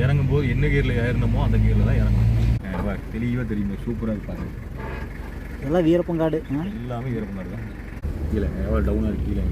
இறங்கும் போது என்ன கியரில் ஏறினமோ அந்த கியரில் தான் இறங்கணும். தெளிவாக தெரியுமே சூப்பராக இருப்பாங்க இதெல்லாம் வீரப்பங்காடு? எல்லாமே ஈரப்பண்ணாரு தான். கீழே எவ்வளோ டவுனாக கீழே.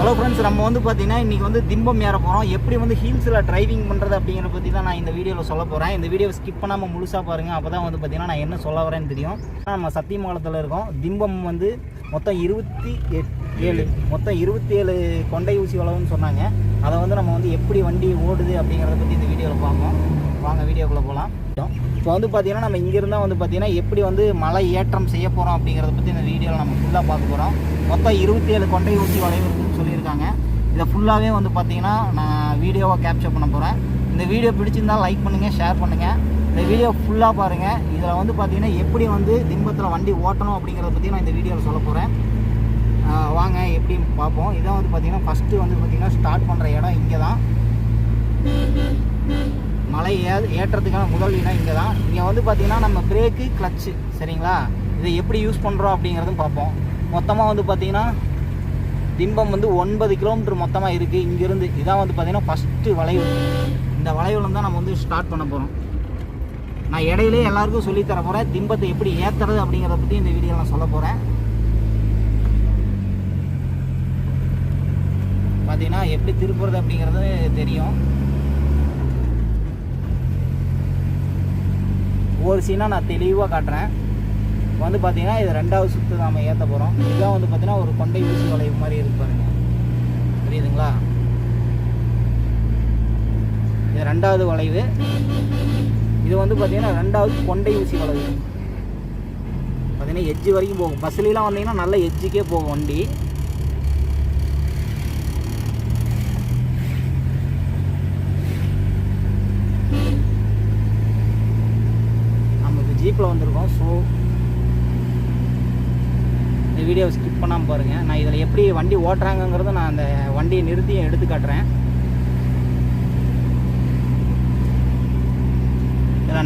ஹலோ ஃப்ரெண்ட்ஸ் நம்ம வந்து பார்த்தீங்கன்னா இன்றைக்கி வந்து திம்பம் ஏற போகிறோம் எப்படி வந்து ஹீல்ஸில் டிரைவிங் பண்ணுறது அப்படிங்கிற பற்றி தான் நான் இந்த வீடியோவில் சொல்ல போகிறேன் இந்த வீடியோவை ஸ்கிப் பண்ணாமல் முழுசாக பாருங்கள் அப்போ தான் வந்து பார்த்தீங்கன்னா நான் என்ன சொல்ல வரேன்னு தெரியும். நம்ம சத்தியமங்கலத்தில் இருக்கோம். திம்பம் வந்து மொத்தம் இருபத்தி எட் ஏழு மொத்தம் இருபத்தி ஏழு கொண்டை ஊசி வளவுன்னு சொன்னாங்க. அதை வந்து நம்ம வந்து எப்படி வண்டி ஓடுது அப்படிங்கிறத பற்றி இந்த வீடியோவில் பார்ப்போம். வாங்க வீடியோக்குள்ளே போகலாம் இப்போ வந்து பார்த்தீங்கன்னா நம்ம இங்கேருந்தால் வந்து பார்த்தீங்கன்னா எப்படி வந்து மலை ஏற்றம் செய்ய போகிறோம் அப்படிங்கிறத பற்றி இந்த வீடியோவில் நம்ம ஃபுல்லாக பார்க்க போகிறோம் மொத்தம் இருபத்தி ஏழு கொண்டை ஊசி வளைவு இருக்குன்னு சொல்லியிருக்காங்க. இதை ஃபுல்லாகவே வந்து பார்த்திங்கன்னா நான் வீடியோவாக கேப்சர் பண்ண போகிறேன் இந்த வீடியோ பிடிச்சிருந்தால் லைக் பண்ணுங்கள் ஷேர் பண்ணுங்கள் இந்த வீடியோ ஃபுல்லாக பாருங்கள் இதில் வந்து பார்த்தீங்கன்னா எப்படி வந்து திம்பத்தில் வண்டி ஓட்டணும் அப்படிங்கிறத பற்றி நான் இந்த வீடியோவில் சொல்ல போகிறேன் வாங்க எப்படி பார்ப்போம். இதான் வந்து பார்த்தீங்கன்னா ஃபஸ்ட்டு வந்து பார்த்தீங்கன்னா ஸ்டார்ட் பண்ணுற இடம் இங்கே தான் மலை ஏ ஏற்றத்துக்கான முதல் இடம் இங்கே தான் இங்கே வந்து பார்த்தீங்கன்னா நம்ம பிரேக்கு கிளச்சு சரிங்களா? இதை எப்படி யூஸ் பண்ணுறோம் அப்படிங்கிறதும் பார்ப்போம். மொத்தமாக வந்து பார்த்தீங்கன்னா திம்பம் வந்து ஒன்பது கிலோமீட்டர் மொத்தமாக இருக்குது இங்கேருந்து இதான் வந்து பார்த்தீங்கன்னா ஃபஸ்ட்டு வளைவு. இந்த வளைவில் தான் நம்ம வந்து ஸ்டார்ட் பண்ண போகிறோம் நான் இடையிலே எல்லாருக்கும் சொல்லித்தர போகிறேன் திம்பத்தை எப்படி ஏற்றுறது அப்படிங்கிறத பற்றி இந்த வீடியோவில் நான் சொல்ல போகிறேன் பார்த்தீங்கன்னா எப்படி திருப்புறது அப்படிங்கிறது தெரியும். ஒவ்வொரு சீனாக நான் தெளிவாக காட்டுறேன். இப்போ வந்து பார்த்தீங்கன்னா இது ரெண்டாவது சுற்று நாம் ஏற்ற போகிறோம் இதுதான் வந்து பார்த்தீங்கன்னா ஒரு கொண்டை ஊசி வளைவு மாதிரி இருக்கு பாருங்க. புரியுதுங்களா? இது ரெண்டாவது வளைவு. இது வந்து பார்த்தீங்கன்னா ரெண்டாவது கொண்டை ஊசி வளைவு பார்த்தீங்கன்னா எஜ்ஜு வரைக்கும் போகும். பஸ்லாம் வந்தீங்கன்னா நல்ல எஜ்ஜுக்கே போகும் வண்டி. நமக்கு ஜீப்பில் வந்திருக்கோம். ஸோ இந்த வீடியோவை ஸ்கிப் பண்ணாமல் பாருங்கள் நான் இதில் எப்படி வண்டி ஓட்டுறாங்கங்கிறத நான் அந்த வண்டியை நிறுத்தியும் எடுத்து காட்டுறேன்.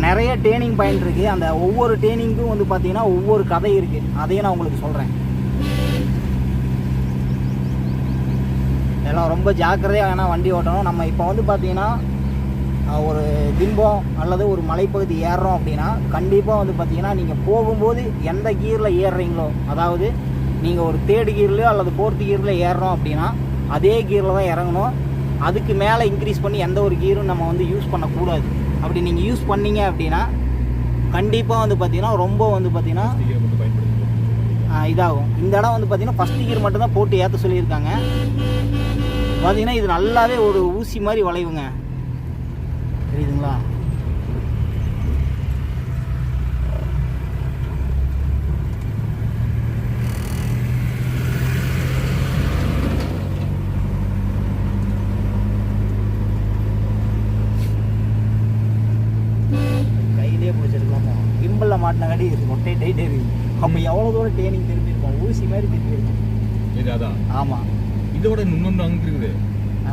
நிறைய டேர்னிங் பாயிண்ட் இருக்குது அந்த ஒவ்வொரு டேர்னிங்க்கும் வந்து பார்த்தீங்கன்னா ஒவ்வொரு கதை இருக்குது அதையும் நான் உங்களுக்கு சொல்கிறேன் எல்லாம் ரொம்ப ஜாக்கிரதையாக வேணால் வண்டி ஓட்டணும். நம்ம இப்போ வந்து பார்த்தீங்கன்னா ஒரு திம்பம் அல்லது ஒரு மலைப்பகுதி ஏறுறோம் அப்படின்னா கண்டிப்பாக வந்து பார்த்தீங்கன்னா நீங்கள் போகும்போது எந்த கீரில் ஏறுறீங்களோ அதாவது நீங்கள் ஒரு தேர்டு கியர்லையோ அல்லது ஃபோர்த்து கீரில் ஏறுறோம் அப்படின்னா அதே கீரில் தான் இறங்கணும். அதுக்கு மேலே இன்க்ரீஸ் பண்ணி எந்த ஒரு கீரும் நம்ம வந்து யூஸ் பண்ணக்கூடாது. அப்படி நீங்கள் யூஸ் பண்ணீங்க அப்படின்னா கண்டிப்பாக வந்து பார்த்தீங்கன்னா ரொம்ப வந்து பார்த்தீங்கன்னா இதாகும். இந்த இடம் வந்து பார்த்தீங்கன்னா ஃபஸ்ட் கியர் மட்டும்தான் போட்டு ஏற்ற சொல்லியிருக்காங்க. பார்த்தீங்கன்னா இது நல்லாவே ஒரு ஊசி மாதிரி வளைவுங்க. தெரியுதுங்களா கையிலே பிடிச்சிருக்கலாமா கிம்பலில் மாட்டினங்காட்டி மொட்டை டைட்டே இருக்கு அப்போ எவ்வளோ தூரம் ட்ரைனிங் திரும்பி இருக்கும் ஊசி மாதிரி திரும்பி இருக்கும் இது அதான். ஆமாம் இதோட இன்னொன்று அங்கே இருக்குது.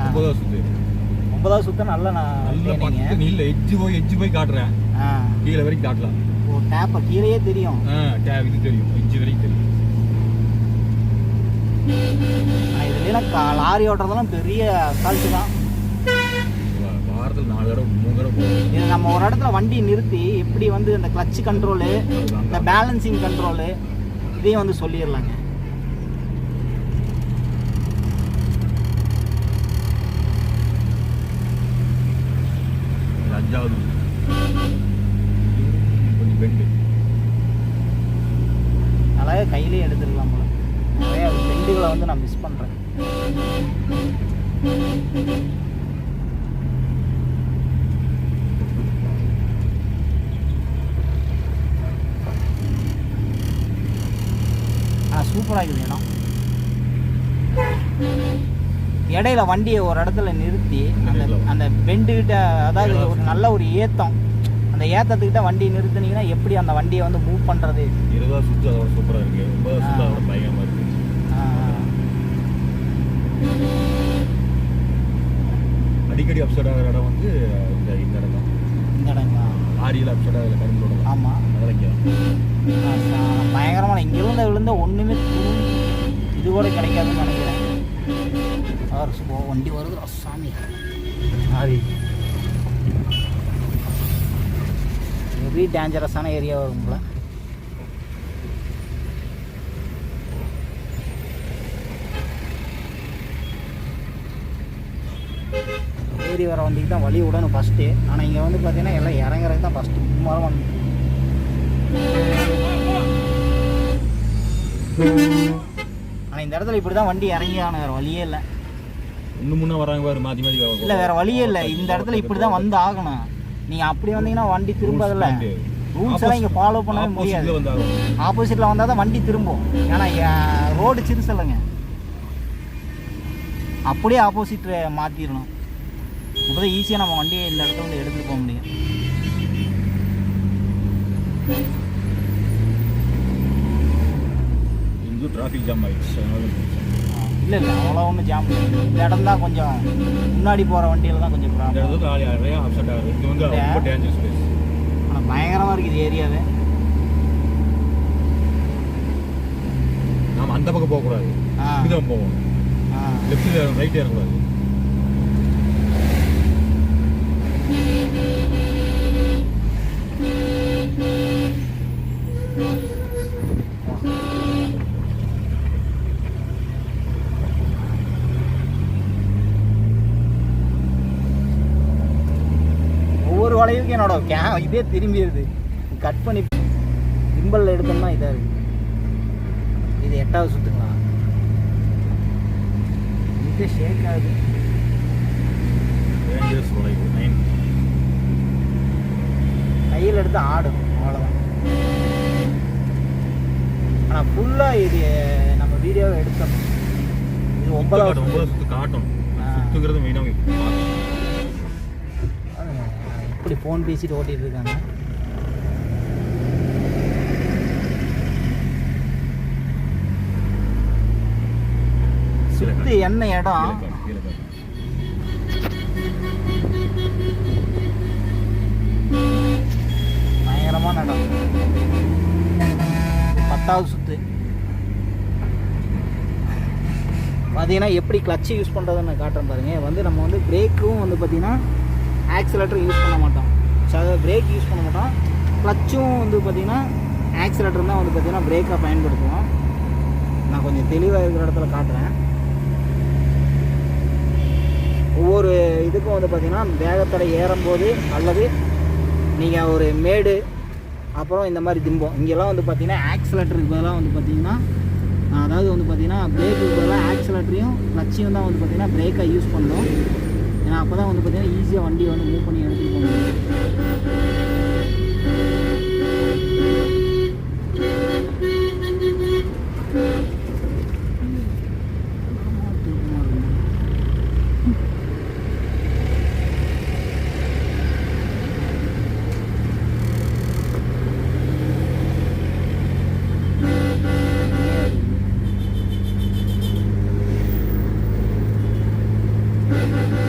ஒன்பதாவது சுத்து. ஒன்பதாவது சுத்தம் நல்ல நான் நல்ல பத்து எட்ஜு போய் எட்ஜு போய் காட்டுறேன். கீழே வரைக்கும் காட்டலாம். ஓ டேப்பை கீழேயே தெரியும். ஆ டேப் இது தெரியும். எட்ஜு வரைக்கும் தெரியும். இதுலாம் லாரி ஓட்டுறதெல்லாம் பெரிய அசால்ட்டு தான். வா- வாரத்தில் நாலு தடவை மூணு தடவை போகும் இது நம்ம ஒரு இடத்துல வண்டி நிறுத்தி எப்படி வந்து இந்த கிளச் கண்ட்ரோலு இந்த பேலன்சிங் கண்ட்ரோலு இதையும் வந்து சொல்லிடலாங்க. அஞ்சாவது கொஞ்சம் பெண்டு. அழகாக கையிலே எடுத்துருக்கலாம் போல. நிறைய பெண்டுகளை வந்து நான் மிஸ் பண்ணுறேன் சூப்பராக இருக்குது இடம். இடையில வண்டியை ஒரு இடத்துல நிறுத்தி அந்த அந்த பெண்டுகிட்ட அதாவது ஒரு நல்ல ஒரு ஏத்தம். அந்த ஏத்தத்துக்கிட்ட வண்டி நிறுத்துனீங்கன்னா எப்படி அந்த வண்டியை வந்து மூவ் பண்ணுறது சுத்து அதோட சூப்பராக இருக்கு. ஒன்பதாவது சுத்து ஆ. அதோட பயங்கரமாக அடிக்கடி அப்செட் ஆகிற இடம் வந்து இந்த இந்த இடம் தான். இந்த இடங்களா ஆரியில் அப்செட் ஆகிற கரும்போட தான். ஆமாம் அதெல்லாம் தான் பயங்கரமான இங்கே விழுந்த ஒன்றுமே இது கூட கிடைக்காதுன்னு நினைக்கிறேன். அவர் சு- வண்டி வருது சாமி. அது ஹெவி டேஞ்சரஸான ஏரியா வரும்ல ஏறி வர வண்டிக்கு தான் வழி விடணும் ஃபஸ்ட்டு ஆனால் இங்கே வந்து பார்த்தீங்கன்னா எல்லாம் இறங்குறது தான் ஃபஸ்ட்டு மரம் வந்து ஆனால் இந்த இடத்துல இப்படி தான் வண்டி இறங்கி ஆகணும் வேறு வழியே இல்லை. இன்னும் முன்னே வராங்க பாரு மாற்றி மாற்றி இல்லை வேற வழியே இல்லை. இந்த இடத்துல இப்படி தான் வந்து ஆகணும் நீங்கள் அப்படி வந்தீங்கன்னா வண்டி திரும்பாதில்ல. ரூல்ஸ் எல்லாம் இங்கே ஃபாலோ பண்ணவே முடியாது. ஆப்போசிட்டில் வந்தால் தான் வண்டி திரும்பும். ஏன்னா ரோடு சிறுசலைங்க அப்படியே ஆப்போசிட் மாற்றிடணும் இப்போதான் ஈஸியாக நம்ம வண்டியை இந்த இடத்துல வந்து எடுத்துகிட்டு போக முடியும். டிராஃபிக் ஜாம் அதனால இல்லை இல்லை அவ்வளோ ஒன்றும் ஜாம். இந்த இடம் தான் கொஞ்சம் முன்னாடி போகிற வண்டியில் தான் கொஞ்சம் இந்த ப்ராப்ளம் அப்செட் ஆகுது. இது வந்து. ரொம்ப டேஞ்சரஸ் பிளேஸ் ஆனால் பயங்கரமாக இருக்குது ஏரியாவே நாம அந்த பக்கம் போகக்கூடாது. போகணும் ஆ. லெஃப்ட்டில் ரைட் ஏறக்கூடாது ஒவ்வொரு வளைவுக்கும் என்னோட கே இதே திரும்பிடுது. கட் பண்ணி கிம்பலில் எடுத்தோம்னா இதாக இருக்கு. இது எட்டாவது சுத்துங்களா? இது ஷேக் ஆகுது. கையில் எடுத்து ஆடும் அவ்வளோதான் ஆனால் ஃபுல்லாக இது நம்ம வீடியோவை எடுத்தோம். இது ஒன்பதாவது காட்டும். ஆ. சுத்துங்கிறது மெயினாக இப்படி ஃபோன் பேசிட்டு ஓட்டிட்டு இருக்காங்க. சுத்து என்ன இடம்? பயங்கரமான இடம். பத்தாவது சுத்து. பார்த்தீங்கன்னா எப்படி கிளச்சு யூஸ் பண்ணுறதுன்னு காட்டுறேன் பாருங்க. வந்து நம்ம வந்து பிரேக்கும் வந்து பார்த்தீங்கன்னா ஆக்சிலேட்டர் யூஸ் பண்ண மாட்டோம். ஸோ பிரேக் யூஸ் பண்ண மாட்டோம். க்ளச்சும் வந்து பார்த்திங்கன்னா ஆக்சிலேட்டர் தான் வந்து பார்த்தீங்கன்னா பிரேக்கை பயன்படுத்துவோம். நான் கொஞ்சம் தெளிவாக இருக்கிற இடத்துல காட்டுறேன். ஒவ்வொரு இதுக்கும் வந்து பார்த்திங்கன்னா வேகத்தடை ஏறும்போது அல்லது நீங்கள் ஒரு மேடு அப்புறம் இந்த மாதிரி திம்பம். இங்கெல்லாம் வந்து பார்த்திங்கன்னா ஆக்சிலேட்டருக்கு பதிலாக வந்து பார்த்திங்கன்னா அதாவது வந்து பார்த்தீங்கன்னா பிரேக்குக்கு பதிலாக ஆக்சிலேட்டரையும் க்ளச்சையும் தான் வந்து பார்த்திங்கன்னா பிரேக்காக யூஸ் பண்ணணும் ஏன்னா அப்போ தான் வந்து பார்த்தீங்கன்னா ஈஸியாக வண்டியை வந்து மூவ் பண்ணி எடுத்துகிட்டு போக முடியும்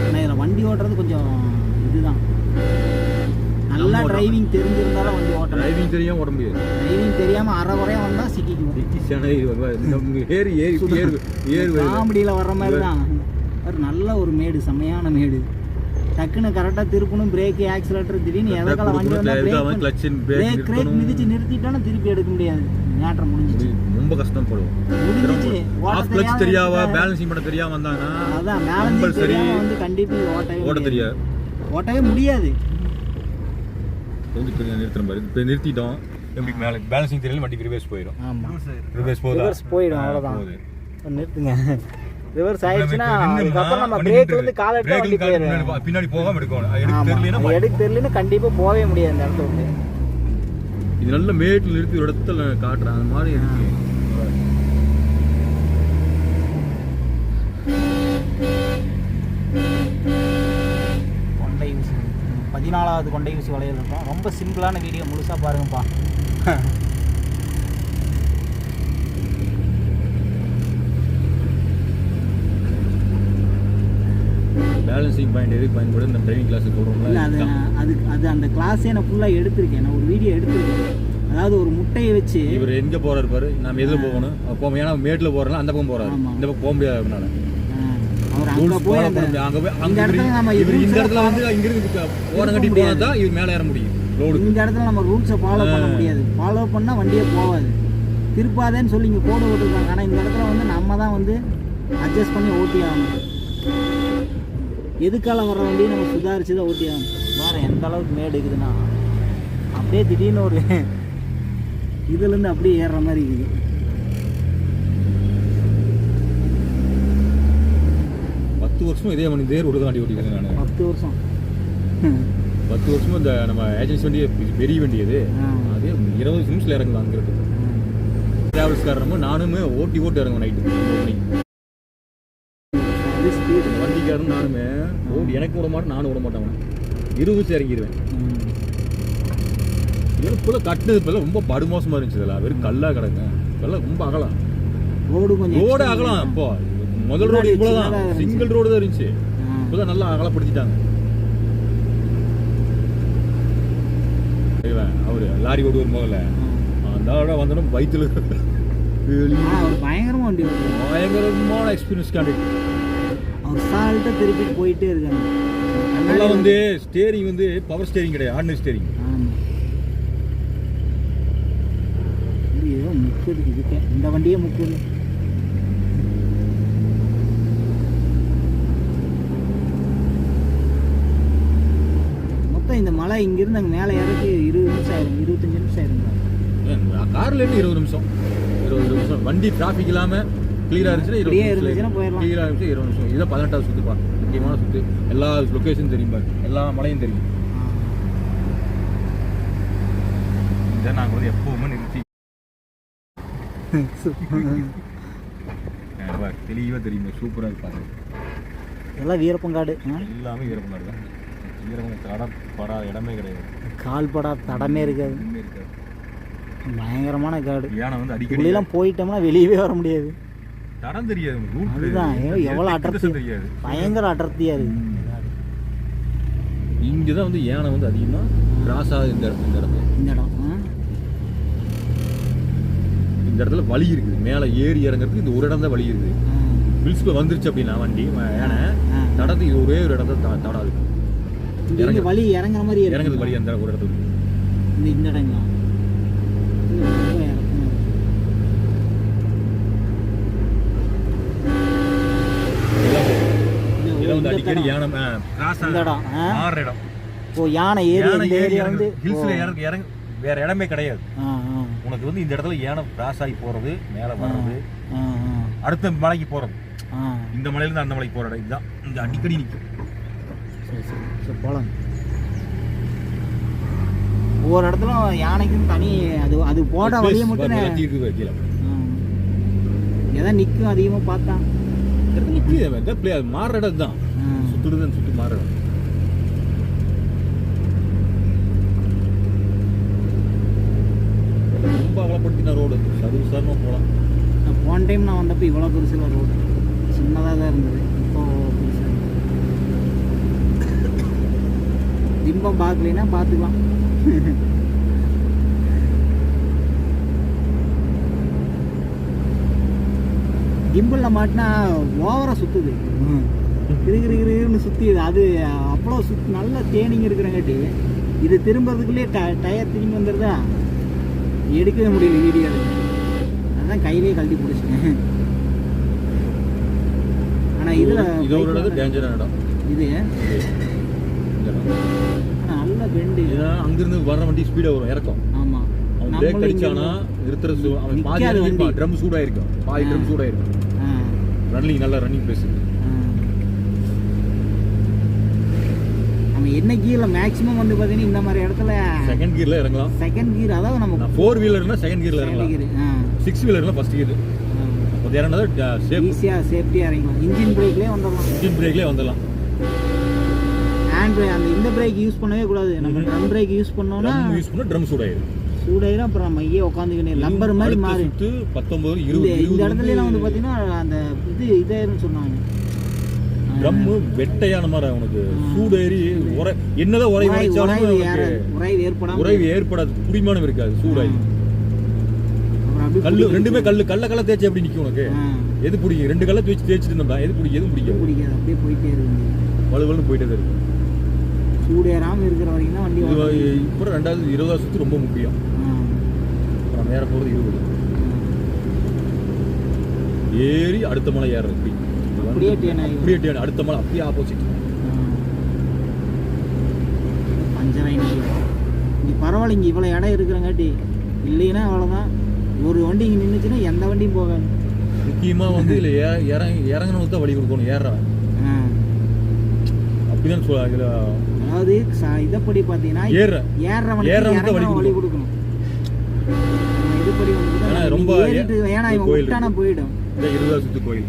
ஆனால் இதில் வண்டி ஓட்டுறது கொஞ்சம் இதுதான் நல்லா நம்ம டிரைவிங் தெரிஞ்சிருந்தாலும் வண்டி ஓட்டணும் தெரியாம ஓட முடியாது டிரைவிங் தெரியாமல் அரை குறையாக வந்தால் சிக்கிக்குவோம் டிக்கி சேனை நம்ம ஏறி ஏறி ஏறு ஏறு. காமெடியில் வர்ற மாதிரி தான். ஒரு நல்ல ஒரு மேடு செம்மையான மேடு. டக்குன்னு கரெக்டாக திருப்பணும் பிரேக் ஆக்சிலேட்டர் திடீர்னு எதற்கால வண்டி வந்தால் பிரேக் பிரேக். மிதிச்சு நிறுத்திட்டோன்னா திருப்பி எடுக்க முடியாது. மேட்ரு முடிஞ்சிச்சு. ரொம்ப கஷ்டப்படுவோம். முடிஞ்சிச்சு. ஓட்ட ஆஃப் கிளச் தெரியாம தெரியாம இருந்துட்டா- பேலன்சிங் பண்ண தெரியாம வந்தாங்கன்னா அதான் மேலே compulsory. தெரியாம வந்து கண்டிப்பாக ஓட்டவே ஓட்ட. தெரியாது. ஓட்டவே முடியாது. கொஞ்சம் கொஞ்சம் நிறுத்துற மாதிரி இப்போ நிறுத்திட்டோம். எப்படி மேலே பேலன்சிங் தெரியல வண்டிக்கு ரிவர்ஸ் போயிடும் ஆமாம் ரிவர்ஸ் போகுதா ரிவர்ஸ் போயிடும் அவ்வளோதான். நிறுத்துங்க. ரிவர்ஸ் நம்ம ஆயிடுச்சுன்னா அதுக்கப்புறம் நம்ம வண்டி பிரேக். வந்து கால எடுத்து வண்டி போயிடும் பின்னாடி போகாம எடுக்கணும். எடுக்க அது எடுக்க கண்டிப்பா போகவே முடியாது இந்த இடத்த விட்டு இது நல்ல மேட்டில் நிறுத்தி ஒரு இடத்துல காட்டுறேன். அந்த மாதிரி இருக்கு. கொண்டை ஊசி. பதினாலாவது கொண்டை ஊசி வளையல் இருக்கும். ரொம்ப சிம்பிளான வீடியோ முழுசா பாருங்கப்பா. பேலன்சிங் பாயிண்ட் எதுக்கு பயன்படுது இந்த டிரைவிங் கிளாஸ் இல்லை அது அது அது அந்த கிளாஸே நான் ஃபுல்லாக எடுத்திருக்கேன். நான் ஒரு வீடியோ எடுத்திருக்கேன். அதாவது ஒரு முட்டையை வச்சு இவர் எங்க போறாரு பாரு? நம்ம எதுல போகணும்? அப்போ ஏன்னா மேட்ல போறோம்ல அந்த பக்கம் போறாரு. ஆமா. இந்த பக்கம் போக முடியாது ஆ, அவர் அங்க போய். அங்க போய் அங்க நம்ம இவர் இந்த இடத்துல வந்து இங்க இருந்து ஓரம் கட்டி முடியாது. போனா தான் இவர் மேலே ஏற முடியும். ரோடுக்கு இந்த இடத்துல நம்ம ரூல்ஸை ஃபாலோ பண்ண முடியாது. ஃபாலோ பண்ணால் வண்டியே போகாது. திருப்பாதேன்னு சொல்லி இங்கே கோடு விட்டுருக்காங்க ஆனால் இந்த இடத்துல வந்து நம்ம தான் வந்து அட்ஜஸ்ட் பண்ணி ஓட்டி ஆகணும். எதுக்கால வர வண்டியை நம்ம சுதாரிச்சு தான் ஓட்டி ஆகணும்? வேறு எந்த அளவுக்கு மேடு இருக்குதுன்னா அப்படியே திடீர்னு ஒரு இதுலேருந்து அப்படியே ஏறுற மாதிரி இருக்குது. பத்து வருஷம் இதே ரோடு தான் வண்டி ஓட்டிக்கிறேன் நான் பத்து வருஷம். பத்து வருஷமும் இந்த நம்ம ஏஜென்சி வண்டி பெரிய வண்டி அது. அதே இருபது நிமிஷத்தில் இறங்கலாம் அங்கிறது டிராவல்ஸ்காரனும் நானுமே ஓட்டி ஓட்டி இறங்குவேன் நைட்டு வண்டிக்காரன் நானுமே ஓடி எனக்கு விட மாட்டேன் நானும் விட மாட்டேன். இருபது நிமிஷம் இறங்கிடுவேன் இப்போலாம் கட்டினது இப்போலாம் ரொம்ப படுமோசமாக இருந்துச்சு இதெல்லாம். வெறும் கல்லாக கிடக்கு. இப்போல்லாம் ரொம்ப அகலம். ரோடு கொஞ்சம் ரோடு அகலம். இப்போ முதல் ரோடு இவ்வளோதான். சிங்கிள் ரோடு தான் இருந்துச்சு. இப்போதான் நல்லா அகலப்படுத்திட்டாங்க இவன் அவரு லாரி ஓடு ஒரு முதல்ல அந்த வந்தோம் வயிற்றுல ஆ, அவர் பயங்கரமா வண்டி. பயங்கரமான எக்ஸ்பீரியன்ஸ் காண்டிட்டு அவர் சால்ட்டா திருப்பிட்டு போயிட்டே இருக்காங்க அதெல்லாம் வந்து ஸ்டேரிங் வந்து பவர் ஸ்டேரிங் கிடையாது ஆர்டினரி ஸ்டேரிங் முக்குது இதுக்கே. இந்த வண்டியே முக்குது மொத்தம் இந்த மலை இங்கிருந்து அங்கே மேலே இறக்கி இருபது நிமிஷம் ஆயிரும். இருபத்தஞ்சு நிமிஷம் ஆயிருங்க கார்ல இருந்து இருபது நிமிஷம். இருபது நிமிஷம். வண்டி டிராஃபிக் இல்லாம கிளியரா இருந்துச்சுன்னா இருபது இருந்துச்சுன்னா போயிடலாம். கிளியரா இருந்துச்சு இருபது நிமிஷம். இதை பதினெட்டாவது சுத்துப்பா முக்கியமான சுத்து. எல்லா லொகேஷன் தெரியும் பாரு. எல்லா மலையும் தெரியும். இதை நாங்கள் வந்து எப்பவுமே நிறுத்தி. பாரு, தெளிவா தெரியுமே. சூப்பரா இருப்பாரு எல்லாம் வீரப்பங்காடு? எல்லாமே வீரப்பனார் தான். வீரப்பன் தடம் படாத இடமே கிடையாது. கால் படா தடமே இருக்காது. இருக்காது. பயங்கரமான காடு. யானை வந்து அடிக்கடி உள்ளெல்லாம் போயிட்டோம்னா வெளியவே வர முடியாது. தடம் தெரியாது. ரூட் அதுதான். எவ்வளோ- எவ்வளோ அடர்த்தி? தெரியாது. பயங்கர அடர்த்தியா இருக்கு. இங்கே தான் வந்து யானை வந்து அதிகமாக கிராஸ் ஆகுது இந்த இடத்துல இந்த இடத்துல. இந்த இடம்? இந்த இடத்துல வழி இருக்குது. மேலே ஏறி இறங்குறதுக்கு இந்த ஒரு இடம் தான் வழி இருக்குது. ஆ. பில்ஸ்க்கு வந்துருச்சு அப்படின்னா வண்டி ம- யானை ஆ. தடத்துக்கு இது ஒரே ஒரு இடத்துல த- தடாது. இருந்து வழி இறங்குற மாதிரி இருக்கு. இறங்குறது வழி அந்த ஒரு இடத்துல. இந்த இந்த இடங்களா? இந்த அடிக்கடி. யானை கிராஸ் இந்த இடம் ஆ? மாறுற இடம். ஓ யானை ஏறி இந்த ஏரியா வந்து ஹில்ஸ்ல. இறங்க இறங்க. வேற இடமே கிடையாது. உனக்கு வந்து இந்த இடத்துல யானை கிராஸ் ஆகி போறது மேலே வர்றது அடுத்த மலைக்கு போறது. இந்த மலையில இருந்து அந்த மலைக்கு போற இடம். இதுதான். இங்க அடிக்கடி நிற்கும் சரி சரி சரி போகலாம் ஒவ்வொரு இடத்துல யானைக்கும் தனி அது அது போட வழியை மட்டும் நே- இருக்குது எதை நிற்கும் அதிகமாக பார்த்தா இந்த இடத்துல நிக்குது, இந்த அது மாறுற இடம் தான் ஆ. சுத்துறது சுத்தி மாறுற ரொம்ப அகலப்படுத்தின ரோடு சதுவு சார்னு போகலாம் போன டைம் நான் வந்தப்போ இவ்வளோ பெருசில் ரோடு சின்னதாக தான் இருந்தது இப்போது திம்பம் பார்க்கலைன்னா பார்த்துக்கலாம். கிம்பிளில் மாட்டினா ஓவராக சுற்றுது கிருகிரு கிருகிருன்னு சுற்றிது அது அவ்வளோ சுத் நல்ல தேனிங் இருக்கிறங்காட்டி இது திரும்புறதுக்குள்ளேயே ட டயர் திரும்பி வந்துடுதா? எடுக்கவே முடியல வீடியோ அதான் கையிலேயே கழட்டி பிடிச்சிட்டேன். ஆனால் இதில் இது ஏன்னா அங்கிருந்து வர்ற வண்டி ஸ்பீடா வரும் இறக்கும். ஆமாம் அவன் பிரேக் அடிச்சானா நிறுத்துற சூ- அவன் பாதி வண்டி. ட்ரம் சூடாயிருக்கும் பாதி. ட்ரம் சூடாயிருக்கும் ரன்னிங் நல்ல ரன்னிங் பேசு என்ன கீரில் மேக்ஸிமம் வந்து பார்த்தீங்கன்னா இந்த மாதிரி இடத்துல செகண்ட் கியர்ல இறங்கலாம். செகண்ட் கீர் அதாவது நம்ம ஃபோர் வீலர்னா செகண்ட் கியர்ல இறங்கலாம். கீர் சிக்ஸ் வீலர்னா ஃபர்ஸ்ட் கியர் அப்போ இறங்கினது சேஃப் ஈஸியாக சேஃப்டியாக இறங்கலாம் இன்ஜின் பிரேக்லேயே வந்துடலாம். இன்ஜின் பிரேக்லேயே வந்துடலாம். ஹேண்ட் பிரேக் அந்த இந்த பிரேக் யூஸ் பண்ணவே கூடாது. நம்ம ட்ரம் பிரேக் யூஸ் பண்ணோம்னா யூஸ் பண்ணா ட்ரம் சூடாயிரும். சூடாயிரும். அப்புறம் நம்ம இங்கே உட்காந்துக்கினே லப்பர் மாதிரி மாறி பத்தொன்பது இந்த இருபது இந்த வந்து பார்த்தீங்கன்னா அந்த இது இதாயிருன்னு சொன்னாங்க. ட்ரம் வெட்டையான மாதிரி உனக்கு சூடேறி உரை என்னதான் உரை ஏற்படாம உறைவு ஏற்படாது. புடிமானம் இருக்காது சூடாயி. கல்லு பிடிக்கும். ரெண்டுமே கல்லு கல்ல கல்ல தேய்ச்சி எப்படி நிக்கும் உனக்கு. எது பிடிக்கும்? ரெண்டு கல்ல வச்சு தேய்ச்சிட்டு இருந்தோம்டா. எது பிடிக்கும்? எதுவும் பிடிக்காது? பிடிக்காது. அப்படியே போயிட்டே இருக்கு. வலுவலுன்னு போயிட்டே தான் இருக்கும் சூடு ஏறாமல் இருக்கிற வரைக்கும் தான் வண்டி. இப்போ ரெண்டாவது இருபதாவது சுற்று ரொம்ப முக்கியம். அப்புறம் நேரம் போகிறது இருபது. ஏறி அடுத்த மலை ஏறுறது இப்படி. அப்படியே அப்படியே டேன் அடுத்த மலை அப்படியே ஆப்போசிட் பஞ்சராய் இங்கே பரவாயில்ல இங்கே இவ்வளோ இடம் இருக்கிறங்காட்டி இல்லைன்னா அவ்வளோதான் ஒரு வண்டி இங்கே நின்றுச்சுன்னா எந்த வண்டியும் போகாது. முக்கியமாக வந்து இதில் ஏ இறங்கி இறங்கினவங்க தான் வழி கொடுக்கணும் ஏறுறவன். ஆ. அப்படிதான் சொல்ல அதாவது இதப்படி பார்த்தீங்கன்னா இறங்குறவன் வழி கொடுக்கணும். இதுபடி வந்து ரொம்ப ஏன்னா இவன் விட்டானா போயிடும். இந்த சுற்று கோயில்.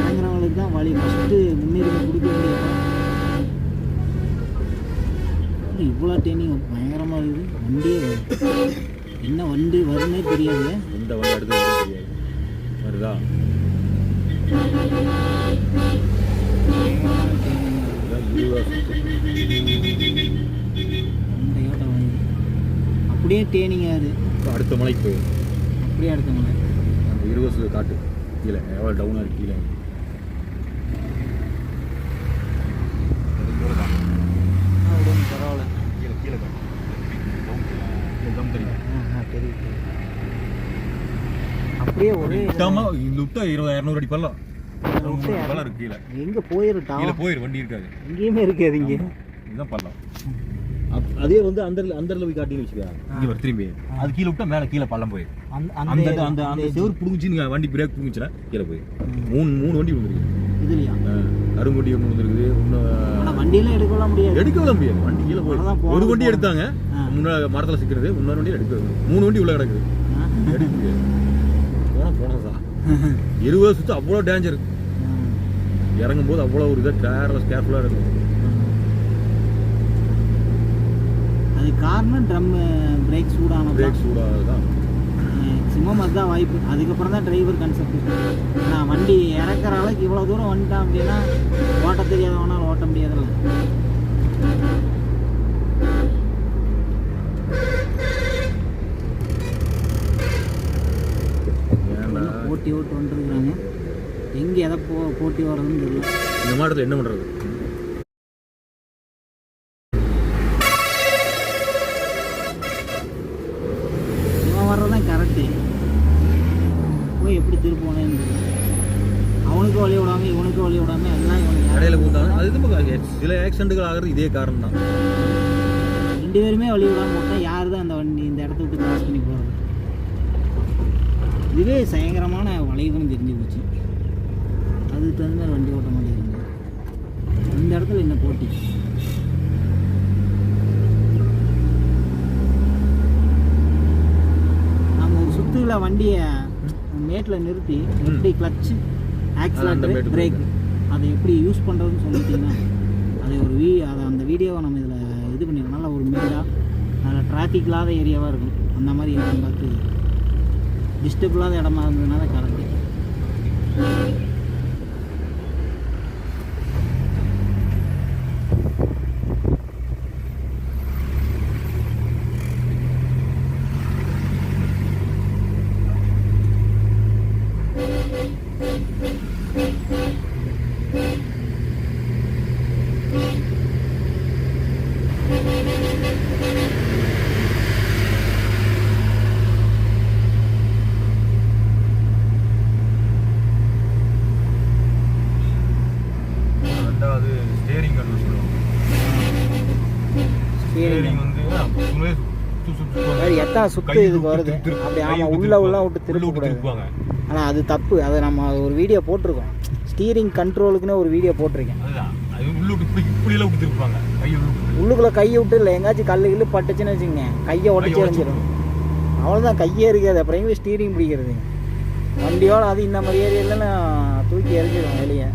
இறங்குறவங்களுக்கு தான் வழி. ஃபஸ்ட்டு முன்னுரிமை கொடுக்க வேண்டிய. இவ்வளோ ட்ரெயினிங் பயங்கரமாக இருக்குது. வண்டியே என்ன வண்டி வரும்னே தெரியாது எந்த வண்டி அடுத்து வருதா பயங்கரமான training. இதுதான் இருபதாவது சுற்று இந்த ஓட்டம் வண்டி அப்படியே அது. இப்போ அடுத்த மலைக்கு போயிடும் அப்படியே அடுத்தவங்க அந்த இருபது காட்டு. கீழே. எவ்வளோ டவுனாக இருக்கு கீழே. பரவாயில்ல கீழே கீழே காட்டு தெரியும் தெரியுது. அப்படியே ஒரே விட்டா இருபது இரநூறு அடி பள்ளம். விட்டு பள்ளம் இருக்கு கீழே. எங்க போயிருட்டா கீழே போயிரு வண்டி இருக்காது. எங்கேயுமே இருக்காது இங்க. இதுதான் பள்ளம். அதே வந்து அந்த அந்த போய் காட்டின்னு வச்சுக்கா. இங்க வர திரும்பி. அது கீழே விட்டா மேலே கீழே பள்ளம் போயிரு. அந்த அந்த அந்த செவர் வண்டி பிரேக் புடுங்குச்சுன்னா கீழே போயிரு. மூணு மூணு வண்டி விழுந்துருக்கு இதுலயா? அருங்கொண்டி ஒன்று விழுந்துருக்குது ஆனா ஒன்று வண்டியெல்லாம் எடுக்கலாம் முடியாது. எடுக்க விட முடியாது. வண்டி கீழே அவ்வளவுதான் போய் போனது ஒரு வண்டி. எடுத்தாங்க. முன்னாடி மரத்தில் சிக்கிறது இன்னொரு வண்டி எடுக்க மூணு வண்டி உள்ள கிடக்குது. எடுக்க முடியாது. போனா போனதா இருபது சுத்து அவ்வளோ டேஞ்சர் இறங்கும் போது அவ்வளோ ஒரு இதாக கேர்லெஸ் கேர்ஃபுல்லாக இருக்கும். அது காரணம் ட்ரம் பிரேக் சூடானது பிரேக் சூடாக தான் மேக்ஸிமம் அதுதான் வாய்ப்பு. அதுக்கப்புறம் தான் டிரைவர் கன்செப்ட் நான் வண்டி இறக்குற அளவுக்கு இவ்வளோ தூரம் வந்துட்டான் அப்படின்னா ஓட்ட தெரியாதவனால ஓட்ட முடியாதுல்ல. போட்டி ஓட்டு வந்துருக்குறாங்க. எங்கே எதை போ போட்டி வர்றதுன்னு தெரியல. இந்த மாடத்தில் என்ன பண்ணுறது இவன் வர்றதான் கரெக்டு போய் எப்படி திருப்புவானேன்னு தெரியல. அவனுக்கு வழி விடாம இவனுக்கு வழி விடாம எல்லாம் இவனுக்கு கடையில் கூட்டாங்க அது தான் சில ஆக்சிடென்ட்டுகள் ஆகிறது இதே காரணம் தான் ரெண்டு பேருமே வழி விடாம விட்டா யார் தான் அந்த வண்டி இந்த இடத்த விட்டு கிராஸ் பண்ணி போகிறது இதுவே பயங்கரமான வளைவுன்னு தெரிஞ்சு போச்சு. அதுக்கு தகுந்த மாதிரி வண்டி ஓட்ட இருந்தது இந்த இடத்துல என்ன போட்டி? நம்ம ஒரு சுற்றுல வண்டியை மேட்டில் நிறுத்தி எப்படி கிளச்சு அந்த ஆக்சிலேட்டர் பிரேக் அதை எப்படி யூஸ் பண்ணுறதுன்னு சொல்லிட்டீங்கன்னா அதை ஒரு வீ அதை அந்த வீடியோவை நம்ம இதில் இது பண்ணிடலாம். நல்ல ஒரு மேடாக நல்ல டிராஃபிக் இல்லாத ஏரியாவாக இருக்கும். அந்த மாதிரி இடம் பார்த்து டிஸ்டர்ப் இல்லாத இடமா இருந்ததுனால கரெக்டு ரெண்டாவது ஸ்டேரிங் கண்ட்ரோல் சொல்லுவாங்க ஸ்டேரிங் வந்து சும்மே சுத்து எத்தனை சுத்து இதுக்கு வருது? அப்படி ஆமாம் உள்ள உள்ள. விட்டு திருப்பக்கூடாது ஆனால் அது தப்பு. அதை நம்ம ஒரு வீடியோ போட்டிருக்கோம். ஸ்டீரிங் கண்ட்ரோலுக்குன்னு ஒரு வீடியோ போட்டிருக்கேன். உள்ளுக்குள்ளே கையை விட்டு இல்லை. எங்காச்சும் கல்லு கில்லு பட்டுச்சுன்னு வச்சுங்க கையை உடச்சி எறிஞ்சிடும் அவ்வளோதான் கையே இருக்காது அப்புறம் எங்கே ஸ்டீரிங் பிடிக்கிறது? வண்டியோட அது இந்த மாதிரி ஏரியாலாம் தூக்கி எறிஞ்சிடும் வெளியே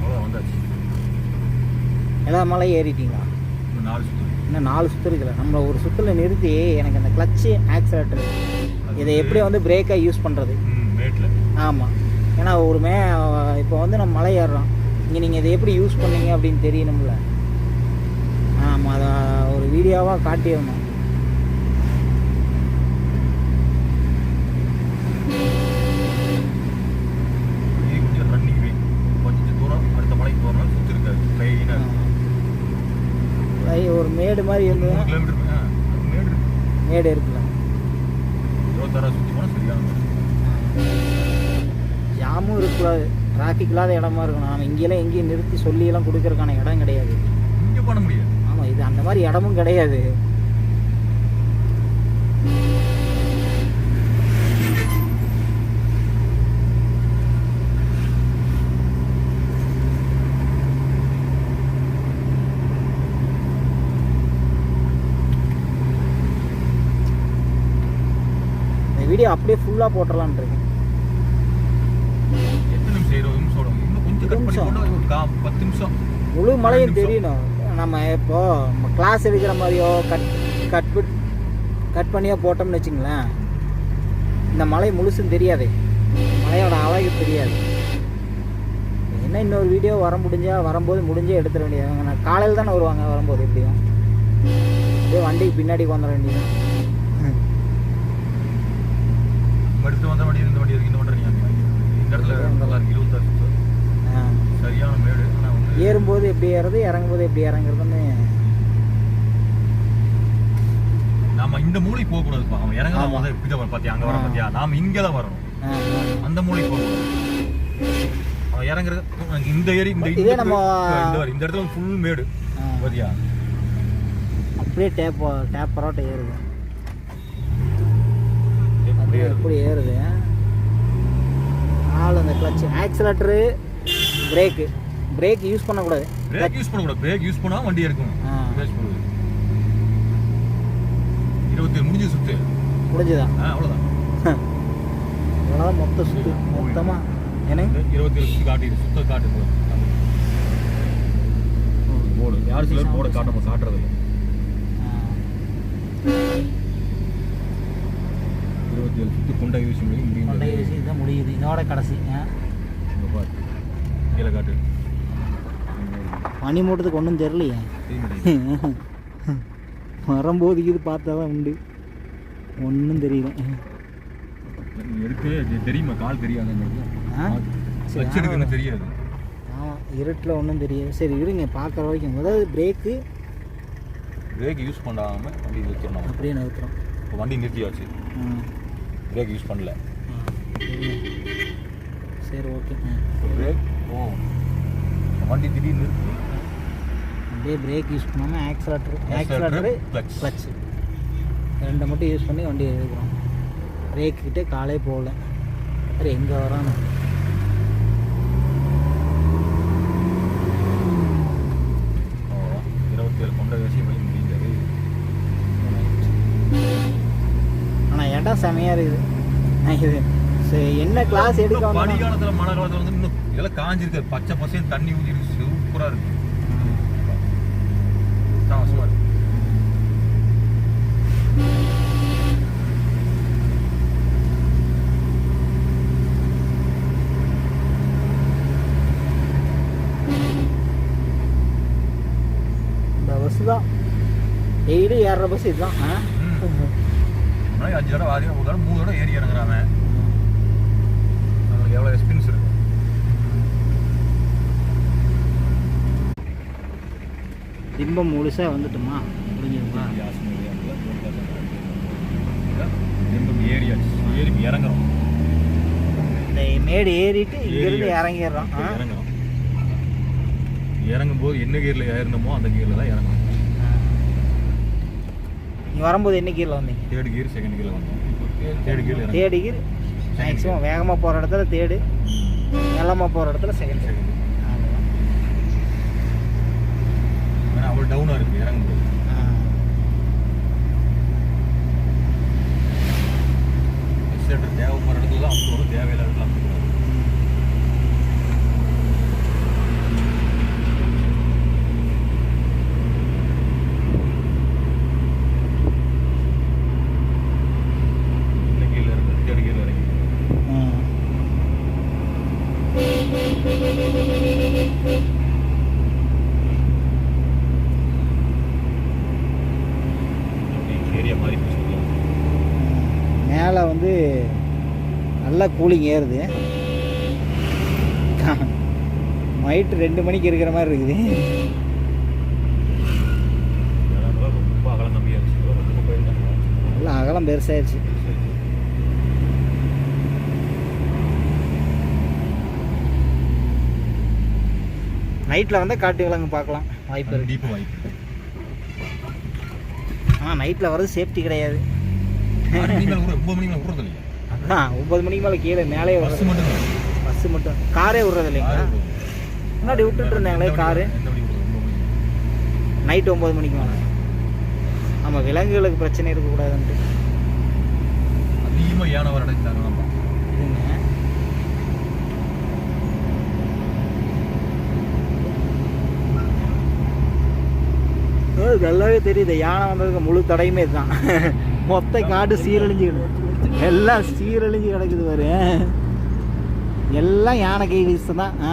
அவ்வளோ வந்தாச்சு எல்லா மலை ஏறிட்டீங்களா? இன்னும் நாலு சுற்று இருக்குல்ல? நம்மளை ஒரு சுற்றுல நிறுத்தி எனக்கு அந்த கிளச்சு ஆக்சிலேட்டர் இதை எப்படி வந்து பிரேக்காக யூஸ் பண்ணுறது ஆமாம் ஏன்னா ஒரு மே இப்போ வந்து நம்ம மலை ஏறுறோம். இங்கே நீங்கள் இதை எப்படி யூஸ் பண்ணீங்க அப்படின்னு தெரியணும்ல. ஆமாம் அதை ஒரு வீடியோவாக காட்டிடணும் கொஞ்சம் ரன்னிங் வே கொஞ்சம் தூரம் அடுத்த மலைக்கு போகிறோம் சுற்றி இருக்காது ட்ரெயினாக ஐ- ஒரு மேடு மாதிரி இருந்ததுன்னா மேடு இருக்கு. மேடு இருக்குல்ல. ஜாமும் இருக்கக்கூடாது. டிராஃபிக் இல்லாத இடமா இருக்கணும். நம்ம இங்கெல்லாம் எங்கேயும் நிறுத்தி சொல்லியெல்லாம் கொடுக்கறதுக்கான இடம் கிடையாது. இங்கே பண்ண முடியாது. ஆமாம் இது அந்த மாதிரி இடமும் கிடையாது இந்த வீடியோ அப்படியே ஃபுல்லாக போட்டுடலான் இருக்கேன். முழு மலையும். தெரியணும். நம்ம இப்போ கிளாஸ் எடுக்கிற மாதிரியோ கட் கட் கட் பண்ணியோ போட்டோம்னு வச்சுங்களேன். இந்த மலை முழுசும் தெரியாது. மலையோட அழகு தெரியாது. என்ன இன்னொரு வீடியோ வர முடிஞ்சா வரும்போது முடிஞ்சே எடுத்துட வேண்டியது நான் காலையில் தானே வருவாங்க வரும்போது எப்படியும். அப்படியே வண்டிக்கு பின்னாடி வந்துட வேண்டியது எடுத்து வந்த வண்டி இந்த வண்டி எதுக்கு இந்த வண்டி நீங்க? இந்த இடத்துல நல்லா இருக்கு இருபத்தாறு நிமிஷம். சரியான மேடு ஆனால் வந்து ஏறும்போது எப்படி ஏறுறது இறங்கும்போது எப்படி இறங்குறதுன்னு நாம இந்த மூலைக்கு போக கூடாதுப்பா அவன் இறங்கலாம். வந்து இதை பாத்தியா? அங்க வர ஆ. பாத்தியா? நாம இங்க தான் வரணும். அந்த மூலைக்கு போக கூடாது. அவன் இறங்குறது இந்த ஏரி இந்த இதே நம்ம- இந்த இடத்துல ஃபுல் மேடு. ஆ. பாத்தியா? அப்படியே டேப் டேப் பரோட்டை ஏறுது. எப்படி ஏறுது? எப்படி ஏறுது. ஆள் அந்த clutch accelerator brake brake use பண்ணக்கூடாது. பிரேக் யூஸ் பண்ணக்கூடாது. பிரேக் யூஸ் பண்ணா வண்டி இருக்கும் இருபத்தி முடிஞ்சு சுத்து. முடிஞ்சுதா? ஆ, அவ்வளவுதான். இவ்வளோதான் மொத்த சுத்து. மொத்தமாக எனக்கு இருபத்தி ஏழு சுத்து காட்டிடு. சுத்த காட்டு போர்டு யார் சிலர் போர்டை காட்ட காட்டுறது இல்லை இருபத்தி ஏழு சுத்து கொண்டை யூஸ் பண்ணி கொண்டை முடியும் வச்சு இதான் முடியுது. இதோட கடைசி. கீழே காட்டு. பனி மூட்டத்துக்கு ஒன்றும் தெரியலையே. தெரிய வரும்போது இது பார்த்தா தான் உண்டு. ஒன்றும் தெரியல. தெ- தெரியுமா? கால் தெரியாதுங்கிறது ஆ? சரி, வச்சு எடுக்கணும் தெரியாது. ஆமாம் இருட்டில் ஒன்றும் தெரியாது. சரி இருங்க பார்க்குற வரைக்கும். அதாவது பிரேக்கு பிரேக் யூஸ் பண்ணாம வண்டி நிறுத்திடணும். அப்படியே நிறுத்துறோம். இப்போ வண்டி நிறுத்தியாச்சு. ம் பிரேக் யூஸ் பண்ணல. சரி ஓகே பிரேக் ஓ. வண்டி திடீர்னு அப்படியே பிரேக் யூஸ் பண்ணாமல் ஆக்சிலேட்டர் ஆக்சிலேட்டரு. கிளச்சு ரெண்டை மட்டும் யூஸ் பண்ணி வண்டி எடுக்கிறோம். பிரேக் கிட்டே காலே போகல. சரி எங்கே வரானு. இருபத்தி ஏழு கொண்ட விஷயம் இடம் செமையாக இருக்குது. இது சரி என்ன கிளாஸ் எடுக்க பனி காலத்துல மழை காலத்துல வந்து இன்னும் இதெல்லாம் காஞ்சிருக்காது பச்சை பசையும் தண்ணி ஊற்றி இருக்கு. சூப்பரா இருக்கு இந்த பஸ் தான். டெய்லி ஏறுற பஸ் இதுதான். ஆ? முன்னாடி அஞ்சு தடவை ஆறு தடவை மூணு தடவை ஏறி இறங்குறாங்க. நம்மளுக்கு எவ்வளோ எக்ஸ்பீரியன்ஸ் இருக்கு? திம்பம் முழுசாக வந்துட்டுமா? முடிஞ்சிருமா ஏரியாச்சு ஏறி இறங்குறோம். இந்த மேடு ஏறிட்டு இங்கேருந்து. இறங்கிடுறோம். இறங்குறோம். இறங்கும் போது என்ன கியர்ல ஏறணுமோ அந்த கியர்ல தான் இறங்கணும் நீ வரும்போது என்ன கீரில் வந்தீங்க? தேர்ட் கியர் செகண்ட் கியர்ல வந்தோம். தேர்ட் இறங்கணும் தேர்டு கீர் மேக்ஸிமம் வேகமாக போகிற இடத்துல தேர்டு நிலமாக போகிற இடத்துல செகண்ட் செகண்ட் அவ்வளோ டவுனாக இருக்கு இறங்கும் போது எக்ஸலேட்டர் தேவைப்படுற இடத்துல தான் வரும் தேவையில்லாத இடத்துல அப்படி வரும் இன்னைக்கு இல்லை நல்லா கூலிங் ஏறுது. நைட்டு ரெண்டு மணிக்கு இருக்கிற மாதிரி இருக்குது. நல்லா அகலம் பெருசாயிருச்சு. நைட்டில் வந்து காட்டு விலங்கு பார்க்கலாம். வாய்ப்பு இருக்கு. கண்டிப்பாக வாய்ப்பு ஆனால் நைட்டில் வர்றது சேஃப்டி கிடையாது. கூட ஒம்பது மணிக்கு மேலே கீழே மேலே பஸ் மட்டும் பஸ்ஸு மட்டும். காரே விட்றது இல்லைங்களா? முன்னாடி விட்டுட்டு இருந்தாங்களே காரு. நைட் ஒம்பது மணிக்கு. மேலே. ஆமாம் விலங்குகளுக்கு பிரச்சனை இருக்கக்கூடாதுன்ட்டு. அதிகமாக யானை நல்லாவே தெரியுது யானை வந்ததுக்கு முழு தடையுமே இதுதான். மொத்த காடு சீரழிஞ்சு கிடக்கு. எல்லாம் சீரழிஞ்சு கிடக்குது பாரு. எல்லாம் யானை கை வீசு தான் ஆ?